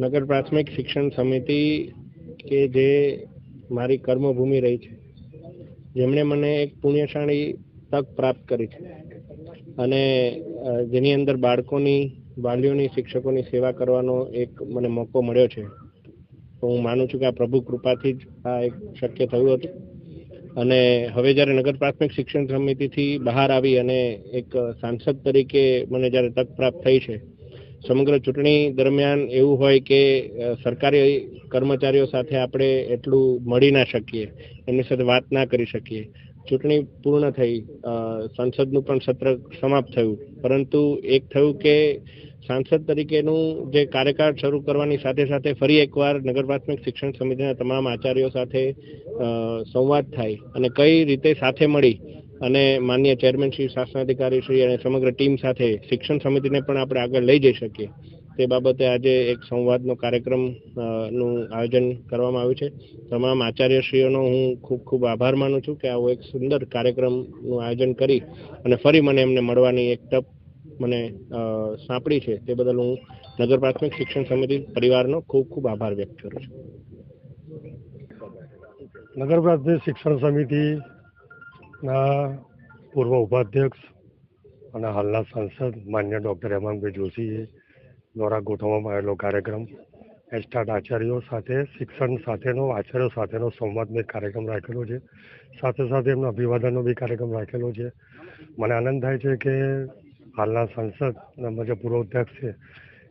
નગર પ્રાથમિક શિક્ષણ સમિતિ કે જે મારી કર્મભૂમિ રહી છે, જેમણે મને એક પુણ્યશાળી તક પ્રાપ્ત કરી છે. અને જેની અંદર બાળકોની, વાલીઓની, શિક્ષકોની સેવા કરવાનો એક મને મોકો મળ્યો છે. તો હું માનું છું કે આ પ્રભુ કૃપાથી જ આ એક શક્ય થયું હતું. અને હવે જ્યારે નગર પ્રાથમિક શિક્ષણ સમિતિથી બહાર આવી અને એક સાંસદ તરીકે મને જ્યારે તક પ્રાપ્ત થઈ છે સમગ્ર ચૂંટણી દરમિયાન એવું હોય કે સરકારી કર્મચારીઓ સાથે આપણે એટલું મળી ના શકીએ એમની સાથે વાત ના કરી શકીએ. ચૂંટણી પૂર્ણ થઈ સંસદનું પણ સત્ર સમાપ્ત થયું. પરંતુ એક થયું કે, સાંસદ તરીકેનું જે કાર્યકાળ શરૂ કરવાની સાથે સાથે ફરી એકવાર નગર પ્રાથમિક શિક્ષણ સમિતિના તમામ આચાર્યો સાથે સંવાદ થાય અને કઈ રીતે સાથે મળી અને માન્ય ચેરમેન શ્રી, શાસનાધિકારી શ્રી અને સમગ્ર ટીમ સાથે શિક્ષણ સમિતિને પણ આપણે આગળ લઈ જઈ શકીએ. તે બાબતે આજે એક સંવાદનો કાર્યક્રમનું આયોજન કરવામાં આવ્યું છે. તમામ આચાર્યશ્રીઓનો હું ખૂબ ખૂબ આભાર માનું છું કે આવો એક સુંદર કાર્યક્રમનું આયોજન કરી અને ફરી મને એમને મળવાની એક તક મને સાંપડી છે. તે બદલ હું નગર પ્રાથમિક શિક્ષણ સમિતિ પરિવારનો ખૂબ ખૂબ આભાર વ્યક્ત કરું છું. નગર પ્રાથમિક શિક્ષણ સમિતિના પૂર્વ ઉપાધ્યક્ષ અને હાલના સાંસદ માન્ય ડૉક્ટર હેમંતભાઈ જોશીએ દ્વારા ગોઠવવામાં આવેલો કાર્યક્રમ. એસ્ટાટ આચાર્યો સાથે, શિક્ષણ સાથેનો, આચાર્યો સાથેનો સંવાદનો એક કાર્યક્રમ રાખેલો છે. સાથે સાથે એમનો અભિવાદનનો બી કાર્યક્રમ રાખેલો છે. મને આનંદ થાય છે કે હાલના સાંસદ અને જે પૂર્વ અધ્યક્ષ છે.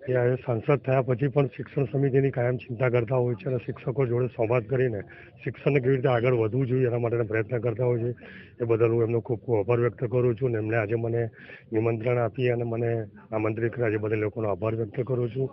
એ સાંસદ થયા પછી પણ શિક્ષણ સમિતિની કાયમ ચિંતા કરતા હોય છે અને શિક્ષકો જોડે સંવાદ કરીને શિક્ષણને કેવી રીતે આગળ વધવું જોઈએ એના માટેના પ્રયત્ન કરતા હોય છે. એ બદલ હું એમનો ખૂબ ખૂબ આભાર વ્યક્ત કરું છું અને એમણે આજે મને નિમંત્રણ આપી અને મને આમંત્રિત કર્યા આજે બદલ લોકોનો આભાર વ્યક્ત કરું છું.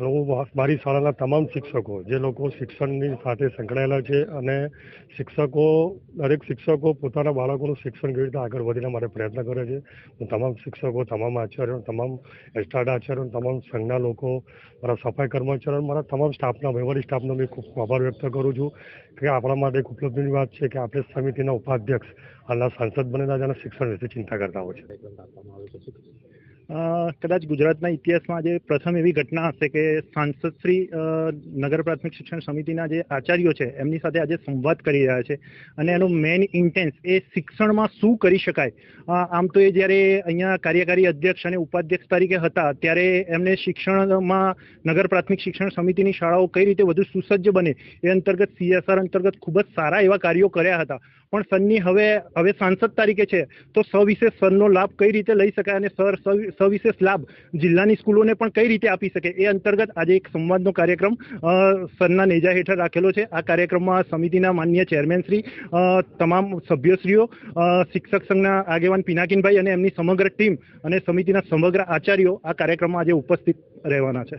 હું મારી શાળાના તમામ શિક્ષકો, જે લોકો શિક્ષણની સાથે સંકળાયેલા છે અને શિક્ષકો, દરેક શિક્ષકો પોતાના બાળકોનું શિક્ષણ કેવી રીતે આગળ વધીને માટે પ્રયત્ન કરે છે. હું તમામ શિક્ષકો, તમામ આચાર્યો, તમામ એસ્ટાડ આચાર્યો, તમામ સંઘના લોકો, મારા સફાઈ કર્મચારીઓ, મારા તમામ સ્ટાફના વહીવટી સ્ટાફનો મેં ખૂબ આભાર વ્યક્ત કરું છું કે આપણા માટે એક ઉપલબ્ધિની વાત છે કે આપણે સમિતિના ઉપાધ્યક્ષ હાલના સાંસદ બનેલા છે અને શિક્ષણ વિશે ચિંતા કરતા હોય છે. કદાચ ગુજરાતના ઇતિહાસમાં આજે પ્રથમ એવી ઘટના હશે કે સાંસદ શ્રી નગર પ્રાથમિક શિક્ષણ સમિતિના જે આચાર્યો છે, એમની સાથે આજે સંવાદ કરી રહ્યા છે. અને એનો મેઇન ઇન્ટેન્સ એ શિક્ષણમાં શું કરી શકાય? આમ તો એ જ્યારે અહીંયા કાર્યકારી અધ્યક્ષ અને ઉપાધ્યક્ષ તરીકે હતા, ત્યારે એમને શિક્ષણમાં નગર પ્રાથમિક શિક્ષણ સમિતિની શાળાઓ કઈ રીતે વધુ સુસજ્જ બને એ અંતર્ગત સીએસઆર અંતર્ગત ખૂબ જ સારા એવા કાર્યો કર્યા હતા. પણ સરની હવે હવે સાંસદ તરીકે છે, તો સવિશેષ સરનો લાભ કઈ રીતે લઈ શકાય અને સર સવિશેષ લાભ જિલ્લાની સ્કૂલોને પણ કઈ રીતે આપી શકે એ અંતર્ગત આજે એક સંવાદનો કાર્યક્રમ સરના નેજા હેઠળ રાખેલો છે. આ કાર્યક્રમમાં સમિતિના માન્ય ચેરમેન શ્રી તમામ સભ્યશ્રીઓ શિક્ષક સંઘના આગેવાન પિનાકીનભાઈ અને એમની સમગ્ર ટીમ અને સમિતિના સમગ્ર આચાર્યો આ કાર્યક્રમમાં આજે ઉપસ્થિત રહેવાના છે.